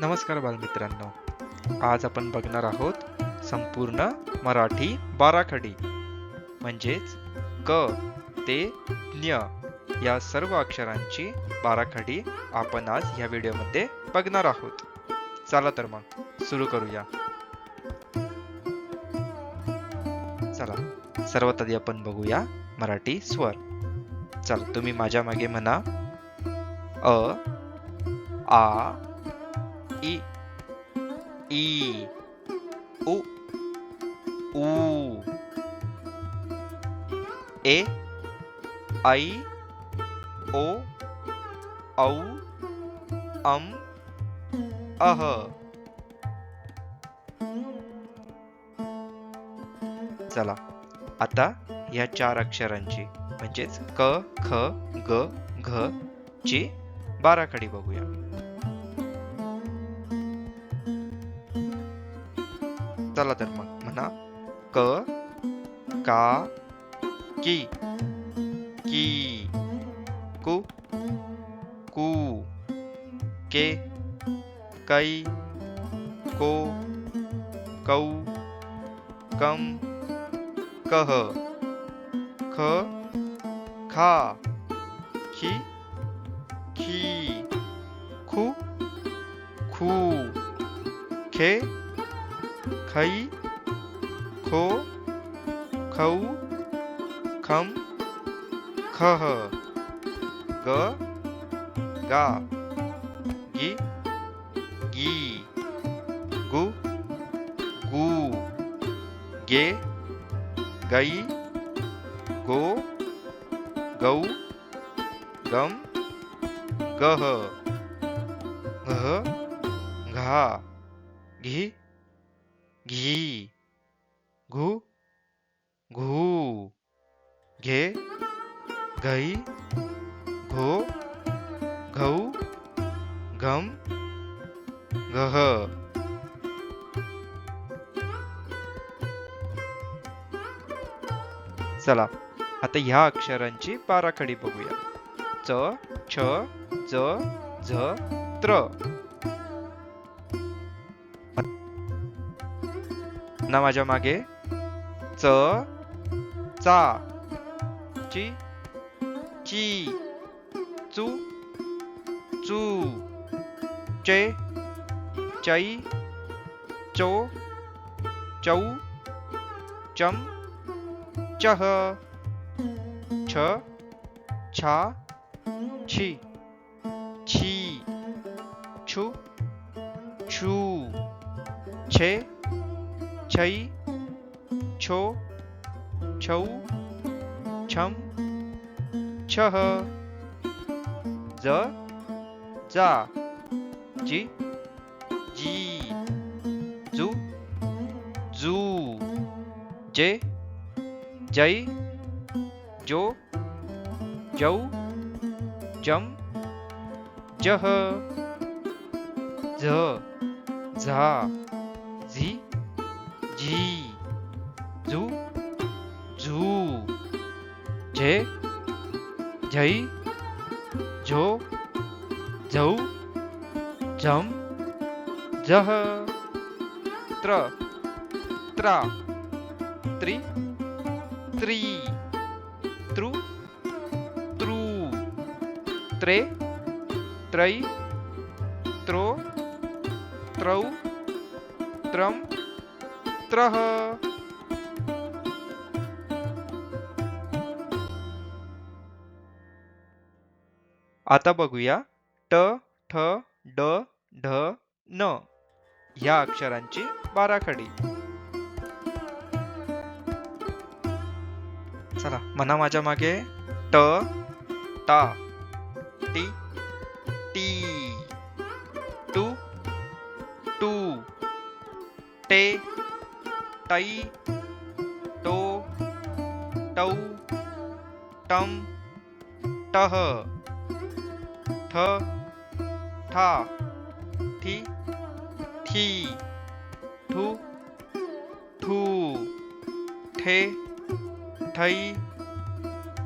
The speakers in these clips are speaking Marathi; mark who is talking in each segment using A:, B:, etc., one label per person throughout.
A: नमस्कार बालमित्रांनो. आज आपण बघणार आहोत संपूर्ण मराठी बाराखडी. म्हणजेच क ते ज्ञ या सर्व अक्षरांची बाराखडी आपण आज ह्या व्हिडिओमध्ये बघणार आहोत. चला तर मग सुरू करूया. चला सर्वात आधी आपण बघूया मराठी स्वर. चला तुम्ही माझ्या मागे म्हणा. अ आ इ I. उ U. A e. I. ओ औ अम अह चला आता या चार अक्षरांची म्हणजेच क ख ग घ ची बाराखडी बघूया. चला तर मग. म्हणा क का की की कु कू के कै को कौ कम कह ख खा खी खी खू खू खे खै खो खौ खम खह ग गा गी गी गु गू गे गई गो गौ गम गह घ घा घी घी घू घू घे घई घो घऊ घम गह. चला आता ह्या अक्षरांची बाराखडी बघूया. च छ ज झ त्र. ना माझ्या मागे च चा ची ची चू चू चे चै चो चौ चम चह छ छा छी छी छु छू छे छई छो छौ छम छह ज जा जी जी जू जू जे जय जो जौ जम जह झ झा झी झी झू झू झे झै झो। झौ झम। झह। त्र। त्रा। त्रि। त्रि। तृ। तृ। त्रे। त्रै त्रो। त्रौ। त्रम। त्रः आता बघूया ट ठ ड ढ न ह्या अक्षरांची बाराखडी. चला म्हणा माझ्या मागे. ट टा टी टी टू टू टे टै टो टौ टम टह ठ ठा ठी थी ठू ठू ठे ठै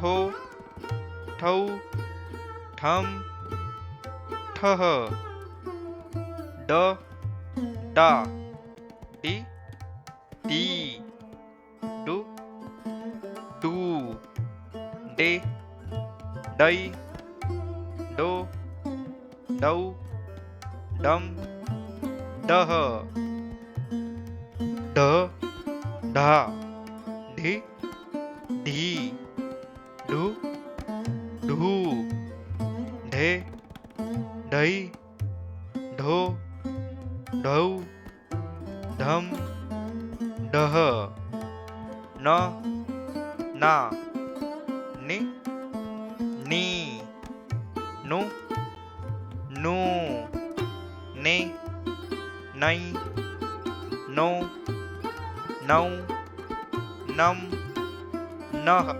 A: ठो ठौ ठम ठह ड डा डे डै डो डौ डम डह ढ ढा ढी ढी ढू ढू ढे ढई ढो ढौ ढम ढह न ना। नी nu nu ने nai no nau नम नह।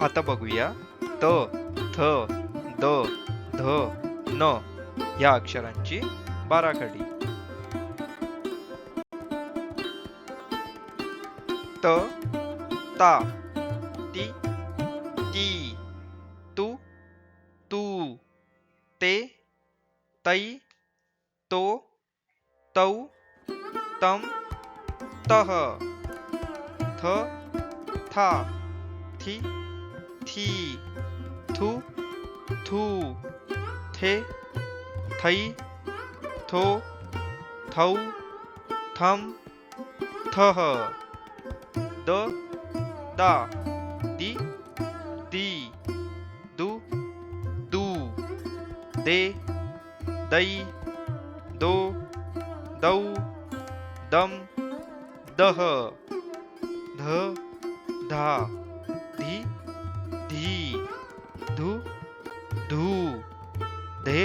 A: आता बघूया त थ द ध न या अक्षरांची बाराखडी. त ता. ती ती. तू तू. ते तै तो तौ तम तह. थ था. थी थी. थू थू. थे थई थो थौ थम थह. द दा दी दी दू दू दे दै दो दौ दम दह ध धा धी धी धू धू धे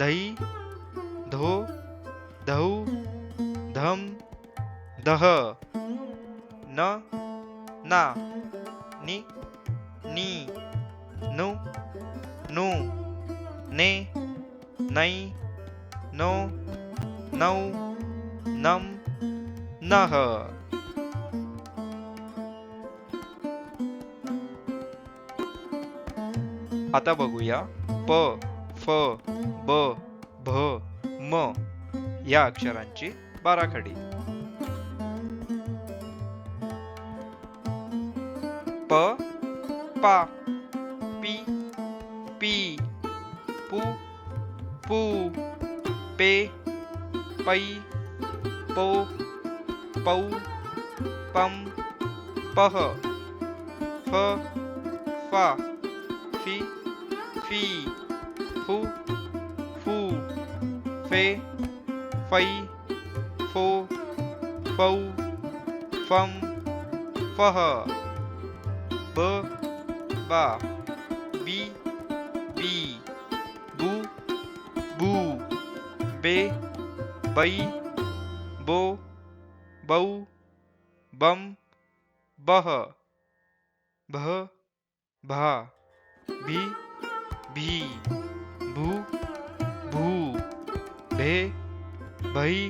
A: धई धो धौ धम दह। आता बघूया. प फ ब भ म या अक्षरांची बाराखडी. प पा पी पी पू पू पे पै पो पौ पम पह फ फा फी फी फू फू फे फै फो फौ फम फह ब बा बी बी बू बू बे बै बो बौ बम बह भह भा भी भी भू भू भे भई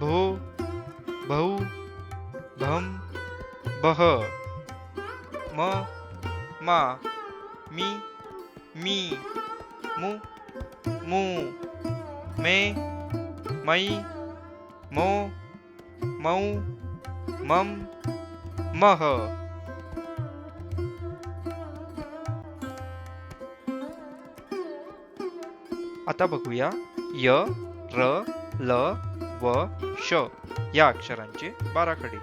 A: भो भौ भम बह म मा मी मी मु मू मे मई मो मौ मम मह। आता बघूया. य र ल व श या अक्षरांचे बाराखडी.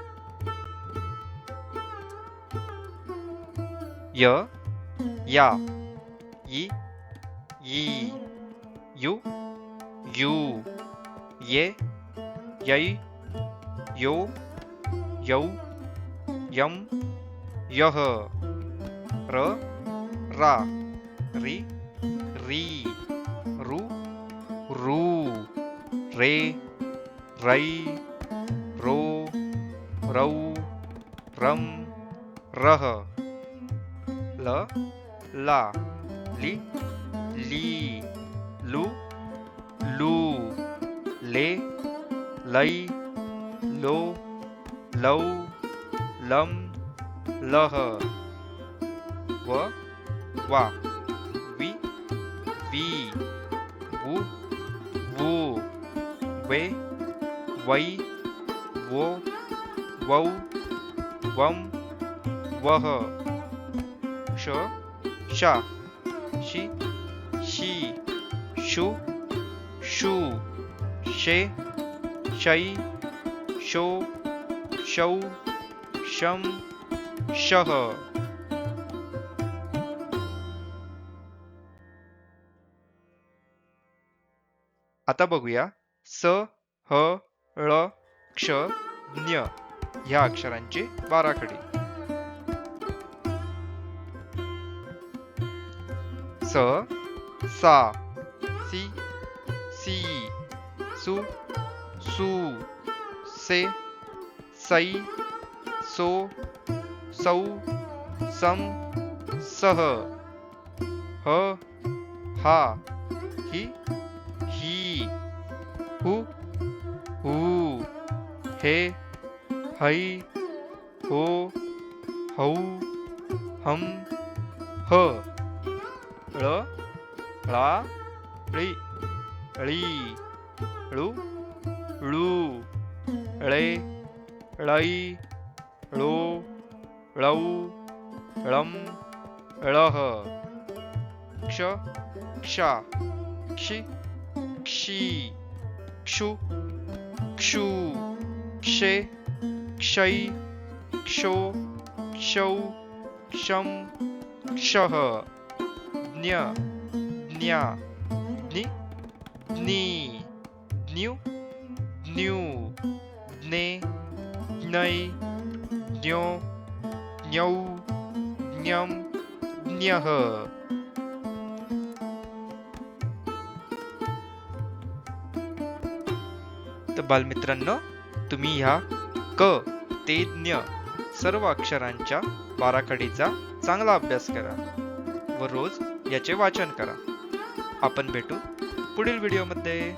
A: य या इ ई यु यू ये यै यो यौ यम यह र रा री री रे रै रो रौ रम रह ल ला लि ली लु लू ले लै लो लौ लम लह व वा वि वे वै वो वौ वम वह श शा शी शी शु शू शे शै शो शौ शम शह आता बघूया स ह ळ क्ष ज्ञ ह्या अक्षरांची बाराखडी स सा सी सी सु सू से सै सो सौ सम सह ह हा ही हे है हो हौ हम ह ळ ळा ळी ळी ळू ळू ळे ळै ळो ळौ ळम ळह क्षक्षा क्षि क्षी क्षु क्षू क्षे क्षयी क्षो क्षौ क्षम क्षः। ज्ञ ज्ञा ज्ञि ज्ञी ज्ञु ज्ञु ज्ञे ज्ञै ज्ञो ज्ञौ ज्ञम ज्ञः। तर बालमित्रांनो तुम्ही ह्या क ते ज्ञ सर्व अक्षरांच्या बाराखडीचा चांगला अभ्यास करा व रोज याचे वाचन करा. आपण भेटू पुढील व्हिडिओमध्ये